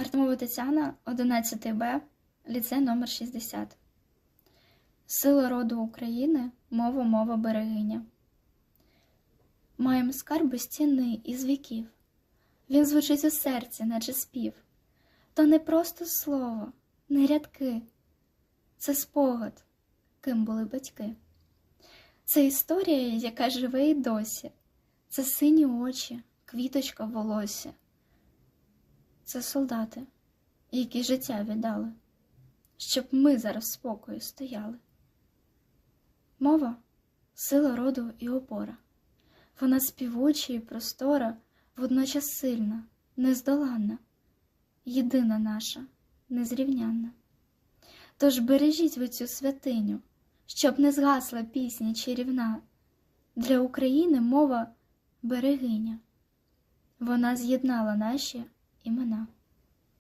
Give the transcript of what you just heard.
Артемова Тетяна, 11 Б, ліцей номер 60. Сила роду України, мова, мова берегиня. Маємо скарб безцінний із віків. Він звучить у серці, наче спів. То не просто слово, не рядки. Це спогад, ким були батьки. Це історія, яка живе і досі. Це сині очі, квіточка в волосі. Це солдати, які життя віддали, щоб ми зараз спокою стояли. Мова сила роду і опора. Вона співуча і простора, водночас сильна, нездоланна, єдина наша, незрівнянна. Тож бережіть ви цю святиню, щоб не згасла пісня чарівна. Для України мова берегиня. Вона з'єднала наші 今们呢？